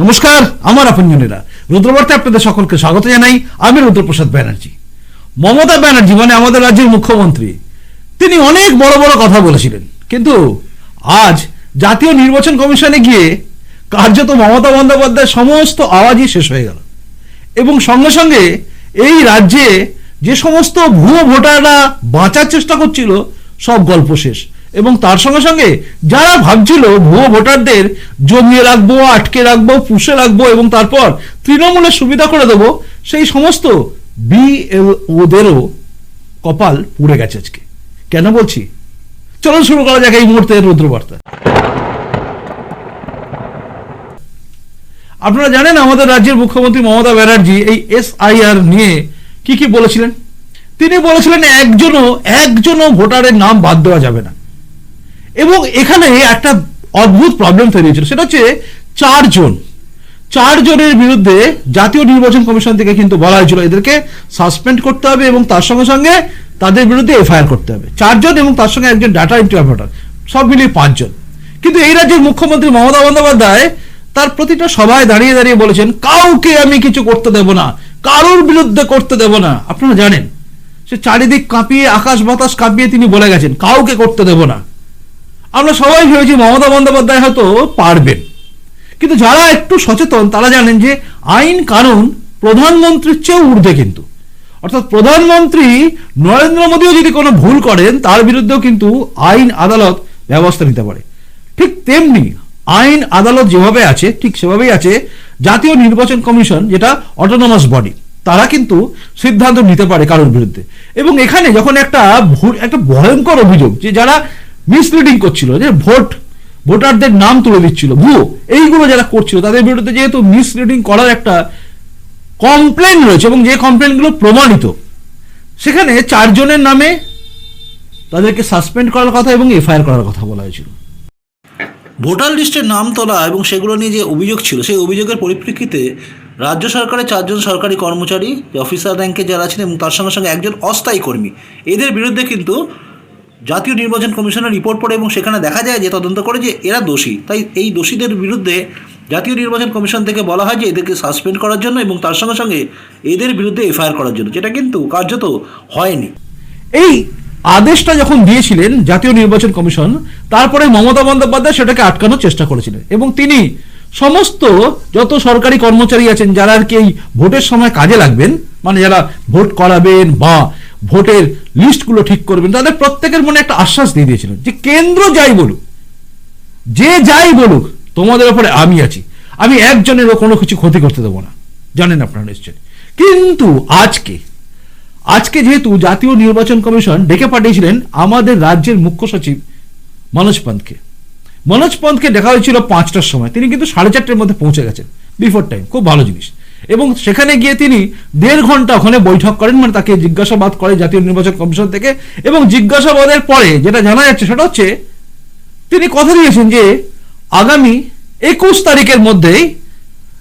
নমস্কার, আমার আপনজনেরা। রুদ্রবার্তে আপনাদের সকলকে স্বাগত জানাই। আমি রুদ্রপ্রসাদ ব্যানার্জি। মমতা ব্যানার্জি মানে আমাদের রাজ্যের মুখ্যমন্ত্রী। তিনি অনেক বড় বড় কথা বলেছিলেন। কিন্তু আজ জাতীয় নির্বাচন কমিশনে গিয়ে কার্যত মমতা বন্দ্যোপাধ্যায়ের সমস্ত আওয়াজই শেষ হয়ে গেল। এবং সঙ্গে সঙ্গে এই রাজ্যে যে সমস্ত ভুয়ো ভোটাররা বাঁচার চেষ্টা করছিল, সব গল্প শেষ। এবং তার সঙ্গে সঙ্গে যারা ভাবছিল ভুয়ো ভোটারদের জমিয়ে রাখব, আটকে রাখব, পুষে রাখব এবং তারপর তৃণমূলের সুবিধা করে দেবো, সেই সমস্ত বিএলওদেরও কপাল পুড়ে গেছে আজকে। কেন বলছি? চলুন শুরু করা যাক এই মুহূর্তে রুদ্রবার্তা। আপনারা জানেন আমাদের রাজ্যের মুখ্যমন্ত্রী মমতা ব্যানার্জি এই এস এসআইআর নিয়ে কি কি বলেছিলেন? তিনি বলেছিলেন একজনও একজনও ভোটারের নাম বাদ দেওয়া যাবে না। এবং এখানে একটা অদ্ভুত প্রবলেম তৈরি হয়েছিল। সেটা হচ্ছে চারজন। চারজনের বিরুদ্ধে জাতীয় নির্বাচন কমিশন থেকে কিন্তু বলা হয়েছিল, এদেরকে সাসপেন্ড করতে হবে এবং তার সঙ্গে সঙ্গে তাদের বিরুদ্ধে এফআইআর করতে হবে। চারজন এবং তার সঙ্গে একজন ডাটা এন্ট্রি অপারেটর সব মিলিয়ে পাঁচজন। কিন্তু এই রাজ্যের মুখ্যমন্ত্রী মমতা বন্দ্যোপাধ্যায় তার প্রতিটা সভায় দাঁড়িয়ে দাঁড়িয়ে বলেছেন, কাউকে আমি কিছু করতে দেব না, কারোর বিরুদ্ধে করতে দেব না। আপনারা জানেন, সে চারিদিক কাঁপিয়ে, আকাশ বাতাস কাঁপিয়ে তিনি বলে গেছেন, কাউকে করতে দেব না। আমরা সবাই ভেবেছি মমতা বন্দ্যোপাধ্যায় হয়তো পারবেন। কিন্তু যারা একটু সচেতন, তারা জানেন যে আইন কানুন প্রধানমন্ত্রীর চেয়েও ঊর্ধ্বে কিন্তু। অর্থাৎ প্রধানমন্ত্রী নরেন্দ্র মোদীও যদি কোনো ভুল করেন, তার বিরুদ্ধেও কিন্তু আইন আদালত ব্যবস্থা নিতে পারে। ঠিক তেমনি আইন আদালত যেভাবে আছে, ঠিক সেভাবেই আছে জাতীয় নির্বাচন কমিশন, যেটা অটোনমাস বডি তারা কিন্তু সিদ্ধান্ত নিতে পারে কারোর বিরুদ্ধে। এবং এখানে যখন একটা ভুল, একটা ভয়ঙ্কর অভিযোগ, যে যারা মিসলিডিং করছিল, যে ভোট, ভোটারদের নাম তুলে দিচ্ছিল, ভুয়ো। এইগুলো যারা করছিল, তাদের বিরুদ্ধে যেহেতু মিসলিডিং করার একটা কমপ্লেন রয়েছে এবং যে কমপ্লেনগুলো প্রমাণিত, সেখানে চারজনের নামে তাদেরকে সাসপেন্ড করার কথা এবং এফআইআর করার কথা বলা হয়েছিল। ভোটার লিস্টের নাম তোলা এবং সেগুলো নিয়ে যে অভিযোগ ছিল, সেই অভিযোগের পরিপ্রেক্ষিতে রাজ্য সরকারের চারজন সরকারি কর্মচারী অফিসার র্যাঙ্কে যারা আছেন এবং তার সঙ্গে সঙ্গে একজন অস্থায়ী কর্মী, এদের বিরুদ্ধে কিন্তু জাতীয় নির্বাচন কমিশনের রিপোর্ট পড়ে এবং সেখানে দেখা যায় যে তদন্ত করে যে এরা দোষী। তাই এই দোষীদের বিরুদ্ধে জাতীয় নির্বাচন কমিশন থেকে বলা হয় যে এদেরকে সাসপেন্ড করার জন্য এবং তার সঙ্গে সঙ্গে এদের বিরুদ্ধে এফআইআর করার জন্য, যেটা কিন্তু কার্যত হয়নি। এই আদেশটা যখন দিয়েছিলেন জাতীয় নির্বাচন কমিশন, তারপরে মমতা বন্দ্যোপাধ্যায় সেটাকে আটকানোর চেষ্টা করেছিলেন এবং তিনি সমস্ত যত সরকারি কর্মচারী আছেন, যারা আর কি ভোটের সময় কাজে লাগবেন মানে যারা ভোট করাবেন বা ভোটের লিস্টগুলো ঠিক করবেন। তাদের প্রত্যেকের মনে একটা আশ্বাস দিয়ে দিয়েছিলেন যে কেন্দ্র যাই বলুক, যে যাই বলুক, তোমাদের ওপরে আমি আছি। আমি একজনেরও কোনো কিছু ক্ষতি করতে দেবো না। জানেন আপনারা নিশ্চয়ই। কিন্তু আজকে আজকে যেহেতু জাতীয় নির্বাচন কমিশন ডেকে পাঠিয়েছিলেন আমাদের রাজ্যের মুখ্য সচিব মনোজ পন্থকে। মনোজ পন্থকে দেখা হয়েছিল পাঁচটার সময়। তিনি কিন্তু সাড়ে চারটের মধ্যে পৌঁছে গেছেন। Before time. খুব ভালো জিনিস। এবং সেখানে গিয়ে তিনি দেড় ঘণ্টা ওখানে বৈঠক করেন মানে তাকে জিজ্ঞাসাবাদ করে জাতীয় নির্বাচন কমিশন থেকে। এবং জিজ্ঞাসাবাদের পরে যেটা জানা যাচ্ছে সেটা হচ্ছে, তিনি কথা দিয়েছেন যে আগামী একুশ তারিখের মধ্যেই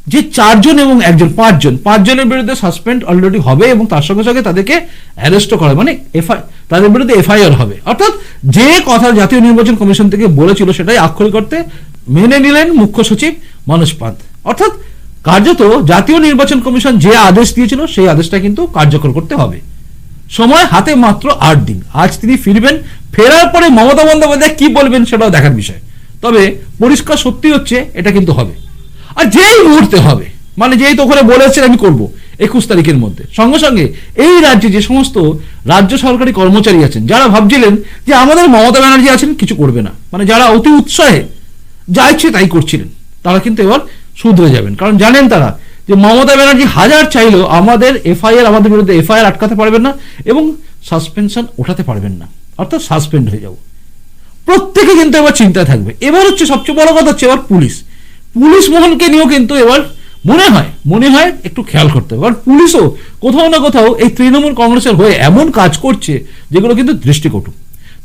যে চারজন এবং একজন, পাঁচজন, পাঁচজনের বিরুদ্ধে সাসপেন্ড অলরেডি হবে এবং তার সঙ্গে সঙ্গে তাদেরকে অ্যারেস্টও করা মানে এফআই, তাদের বিরুদ্ধে এফআইআর হবে। অর্থাৎ যে কথা জাতীয় নির্বাচন কমিশন থেকে বলেছিল সেটাই আক্ষরিক করতে মেনে নিলেন মুখ্য সচিব মনোজ পান্ত। অর্থাৎ কার্যত জাতীয় নির্বাচন কমিশন যে আদেশ দিয়েছিল, সেই আদেশটা কিন্তু কার্যকর করতে হবে। সময় হাতে মাত্র আট দিন। আজ তিনি ফিরবেন, ফেরার পরে মমতা বন্দ্যোপাধ্যায় কি বলবেন সেটাও দেখার বিষয়। তবে পরিষ্কার সত্যি হচ্ছে, এটা কিন্তু হবে। আর যেই মুহূর্তে হবে মানে যেই তো ওখানে বলেছেন আমি করব একুশ তারিখের মধ্যে। সঙ্গে সঙ্গে এই রাজ্যে যে সমস্ত রাজ্য সরকারি কর্মচারী আছেন, যারা ভাবছিলেন যে আমাদের মমতা ব্যানার্জি আছেন, কিছু করবে না। মানে যারা অতি উৎসাহে, যা ইচ্ছে তাই করছিলেন। তারা কিন্তু এবার শুধরে যাবেন। কারণ জানেন তারা যে মমতা ব্যানার্জি হাজার চাইলেও আমাদের এফআইআর, আমাদের বিরুদ্ধে এফআইআর আটকাতে পারবেন না এবং সাসপেনশন ওঠাতে পারবেন না। অর্থাৎ সাসপেন্ড হয়ে যাব। প্রত্যেকে কিন্তু এবার চিন্তায় থাকবে। এবার হচ্ছে সবচেয়ে বড় কথা হচ্ছে এবার পুলিশ। পুলিশ মোহনকে নিয়েও কিন্তু এবার মনে হয় মনে হয় একটু খেয়াল করতে হবে। কারণ পুলিশও কোথাও না কোথাও এই তৃণমূল কংগ্রেসের হয়ে এমন কাজ করছে যেগুলো কিন্তু দৃষ্টিকটু।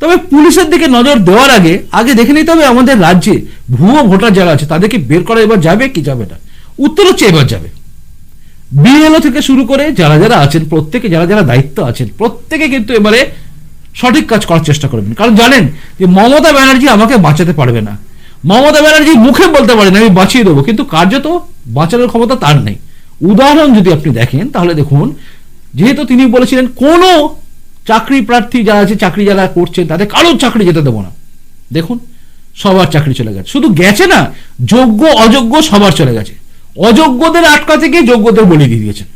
তবে পুলিশের দিকে নজর দেওয়ার আগে আগে দেখে নিতে হবে আমাদের রাজ্যে ভুয়ো ভোটার যারা আছে, তাদেরকে বের করা এবার যাবে কি যাবে না। উত্তর হচ্ছে এবার যাবে। বিএলও থেকে শুরু করে যারা যারা আছেন, প্রত্যেকে যারা যারা দায়িত্ব আছেন, প্রত্যেকে কিন্তু এবারে সঠিক কাজ করার চেষ্টা করবেন। কারণ জানেন যে মমতা ব্যানার্জি আমাকে বাঁচাতে পারবে না। মমতা ব্যানার্জি মুখে বলতে পারেন, আমি বাঁচিয়ে দেবো। কিন্তু কার্যত বাঁচানোর ক্ষমতা তার নেই। উদাহরণ যদি আপনি দেখেন, তাহলে দেখুন, যেহেতু তিনি বলেছিলেন কোনো চাকরি প্রার্থী যারা আছে, চাকরি যারা করছেন, তাদের কারোর চাকরি যেতে দেবো না। দেখুন, সবার চাকরি চলে গেছে। শুধু গেছে না, যোগ্য, অযোগ্য সবার চলে গেছে। অযোগ্যদের আটকাতে গিয়ে যোগ্যদের বলি দিয়ে দিয়েছেন।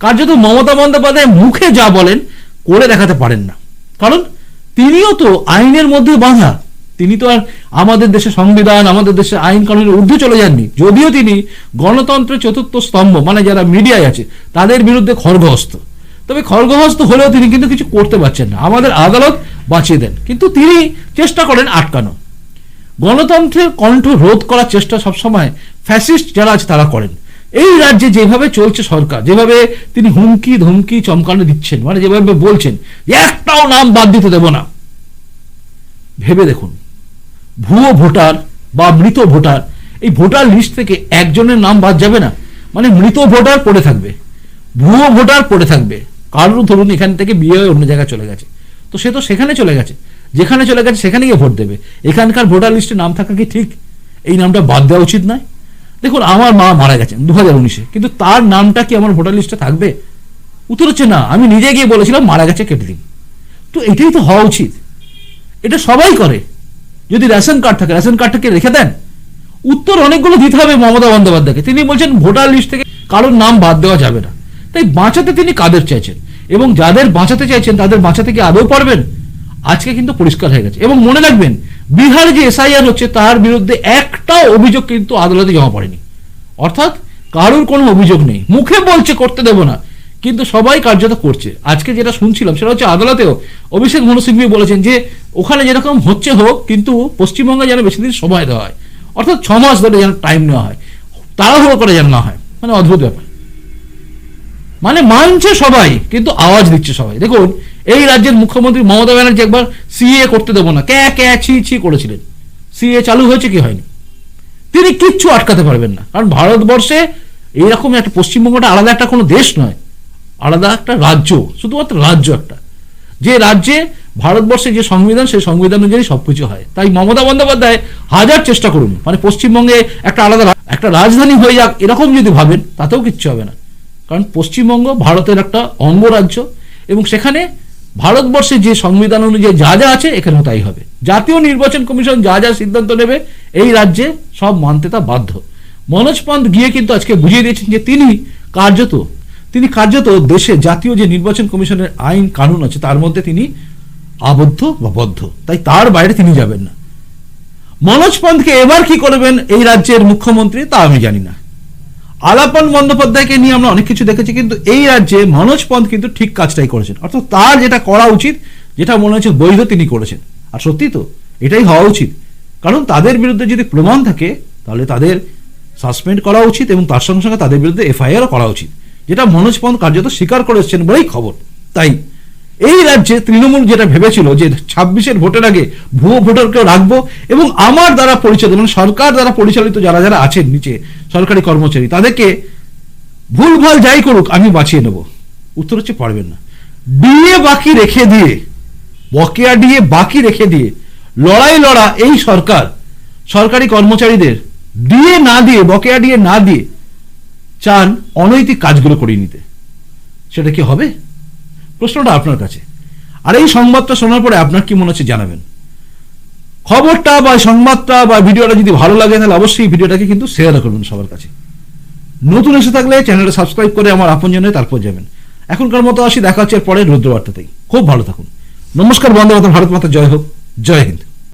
কার্যত মমতা বন্দ্যোপাধ্যায় মুখে যা বলেন, করে দেখাতে পারেন না। কারণ, তিনিও তো আইনের মধ্যে বাঁধা। তিনি তো আর আমাদের দেশে সংবিধান, আমাদের দেশে আইন কানুনের ঊর্ধ্বে চলে যাননি। যদিও তিনি গণতন্ত্রের চতুর্থ স্তম্ভ মানে যারা মিডিয়ায় আছে, তাদের বিরুদ্ধে খড়গহস্ত তবে খড়গহস্ত হলেও তিনি কিন্তু কিছু করতে পারছেন না। আমাদের আদালত বাঁচিয়ে দেন। কিন্তু তিনি চেষ্টা করেন আটকানো। গণতন্ত্রের কণ্ঠ রোধ করার চেষ্টা সবসময় ফ্যাসিস্ট যারা আছে তারা করেন। এই রাজ্যে যেভাবে চলছে সরকার, যেভাবে তিনি হুমকি, ধমকি, চমকানো দিচ্ছেন মানে যেভাবে বলছেন, একটাও নাম বাদ দিতে দেব না। ভেবে দেখুন, ভুয়ো ভোটার বা মৃত ভোটার, এই ভোটার লিস্ট থেকে একজনের নাম বাদ যাবে না। মানে মৃত ভোটার পড়ে থাকবে, ভুয়ো ভোটার পড়ে থাকবে। কারোর ধরুন এখান থেকে বিয়ে হয়ে অন্য জায়গায় চলে গেছে। তো সে তো সেখানে চলে গেছে। যেখানে চলে গেছে সেখানে গিয়ে ভোট দেবে। এখানকার ভোটার লিস্টে নাম থাকা কি ঠিক? এই নামটা বাদ দেওয়া উচিত নয়। দেখুন, আমার মা মারা গেছেন দু হাজার উনিশে। কিন্তু তার নামটা কি আমার ভোটার লিস্টে থাকবে? উত্তর হচ্ছে না। আমি নিজে গিয়ে বলেছিলাম মারা গেছে কেটে দিন। তো এটাই তো হওয়া উচিত। এটা সবাই করে। যদি রেশন কার্ড থাকে, রেশন কার্ডটাকে রেখে দেন? উত্তর অনেকগুলো দিতে হবে মমতা বন্দ্যোপাধ্যায়কে। তিনি বলছেন ভোটার লিস্ট থেকে কারোর নাম বাদ দেওয়া যাবে না। তাই বাঁচাতে তিনি কাদের চাইছেন? এবং যাদের বাঁচাতে চাইছেন, তাদের বাঁচাতে কি আদৌ পারবেন? আজকে কিন্তু পরিষ্কার হয়ে গেছে। এবং মনে রাখবেন, বিহার যে এসআইআর হচ্ছে, তার বিরুদ্ধে একটাও অভিযোগ কিন্তু আদালতে জমা পড়েনি। অর্থাৎ কারোর কোনো অভিযোগ নেই। মুখে বলছে, করতে দেব না। কিন্তু সবাই কার্যত করছে। আজকে যেটা শুনছিলাম, সেটা হচ্ছে আদালতেও অভিষেক মনু সিংভি বলেছেন যে, ওখানে যেরকম হচ্ছে হোক, কিন্তু পশ্চিমবঙ্গে যেন বেশি দিন সময় দেওয়া হয়। অর্থাৎ ছ মাস ধরে যেন টাইম নেওয়া হয়। তাড়াহুড়ো করে যেন না হয়। মানে অদ্ভুত ব্যাপার। মানে মানছে সবাই, কিন্তু আওয়াজ দিচ্ছে সবাই। দেখুন, এই রাজ্যের মুখ্যমন্ত্রী মমতা ব্যানার্জি একবার সিএ করতে দেবো না। ক্যা ক্যা, ছি ছি করেছিলেন। সিএ চালু হয়েছে কি হয়নি? তিনি কিচ্ছু আটকাতে পারবেন না। কারণ ভারতবর্ষে এইরকম একটা পশ্চিমবঙ্গটা আলাদা একটা কোনো দেশ নয়। আলাদা একটা রাজ্য, শুধুমাত্র রাজ্য একটা। যে রাজ্যে ভারতবর্ষে যে সংবিধান, সেই সংবিধান অনুযায়ী সবকিছু হয়। তাই মমতা বন্দ্যোপাধ্যায় হাজার চেষ্টা করুন। মানে পশ্চিমবঙ্গে একটা আলাদা একটা রাজধানী হয়ে যাক, এরকম যদি ভাবেন, তাতেও কিচ্ছু হবে না। কারণ পশ্চিমবঙ্গ ভারতের একটা অঙ্গরাজ্য, এবং সেখানে ভারতবর্ষে যে সংবিধান অনুযায়ী যা যা আছে এখানেও তাই হবে। জাতীয় নির্বাচন কমিশন যা যা সিদ্ধান্ত নেবে, এই রাজ্যে সব মানতে তা বাধ্য। মনোজ পন্থ গিয়ে কিন্তু আজকে বুঝিয়ে দিয়েছেন যে তিনি কার্যত তিনি কার্যত দেশে জাতীয় যে নির্বাচন কমিশনের আইন কানুন আছে, তার মধ্যে তিনি আবদ্ধ বা বদ্ধ। তাই তার বাইরে তিনি যাবেন না। মনোজ পন্থকে এবার কি করবেন এই রাজ্যের মুখ্যমন্ত্রী তা আমি জানি না। আলাপন বন্দ্যোপাধ্যায়কে নিয়ে আমরা অনেক কিছু দেখেছি, কিন্তু এই রাজ্যে মনোজ পন্থ কিন্তু ঠিক কাজটাই করেছেন। অর্থাৎ তার যেটা করা উচিত, যেটা মনে হচ্ছে বৈধ তিনি করেছেন। আর সত্যি তো, এটাই হওয়া উচিত। কারণ তাদের বিরুদ্ধে যদি প্রমাণ থাকে, তাহলে তাদের সাসপেন্ড করা উচিত এবং তার সঙ্গে সঙ্গে তাদের বিরুদ্ধে এফআইআরও করা উচিত। যেটা মনোজ পন্থ কার্যত স্বীকার করে এসেছেন বলেই খবর, তাই। এই রাজ্যে তৃণমূল যেটা ভেবেছিল যে ছাব্বিশের ভোটের আগে ভুয়ো ভোটারকেও রাখব এবং আমার দ্বারা পরিচালিত মানে সরকার দ্বারা পরিচালিত যারা যারা আছেন নিচে, সরকারি কর্মচারী, তাদেরকে ভুলভাল যাই করুক, আমি বাঁচিয়ে নেব। উত্তর হচ্ছে পারবেন না। ডিএ বাকি রেখে দিয়ে, বকেয়া ডিএ বাকি রেখে দিয়ে, লড়াই লড়া এই সরকার, সরকারি কর্মচারীদের ডিএ না দিয়ে, বকেয়া ডিএ না দিয়ে চান অনৈতিক কাজগুলো করিয়ে নিতে। সেটা কি হবে? প্রশ্নটা আপনার কাছে। আর এই সংবাদটা শোনার পরে আপনার কি মনে হচ্ছে জানাবেন? খবরটা বা সংবাদটা বা ভিডিওটা যদি ভালো লাগে, তাহলে অবশ্যই ভিডিওটাকে কিন্তু শেয়ার করবেন সবার কাছে। নতুন এসে থাকলে চ্যানেলটা সাবস্ক্রাইব করে আমার আপন জন্য তারপর যাবেন। এখনকার মতো আসি, দেখা হচ্ছে পরে রুদ্রবার্তাতেই। খুব ভালো থাকুন। নমস্কার বন্ধু ভারত মাতা, জয় হোক। জয় হিন্দ।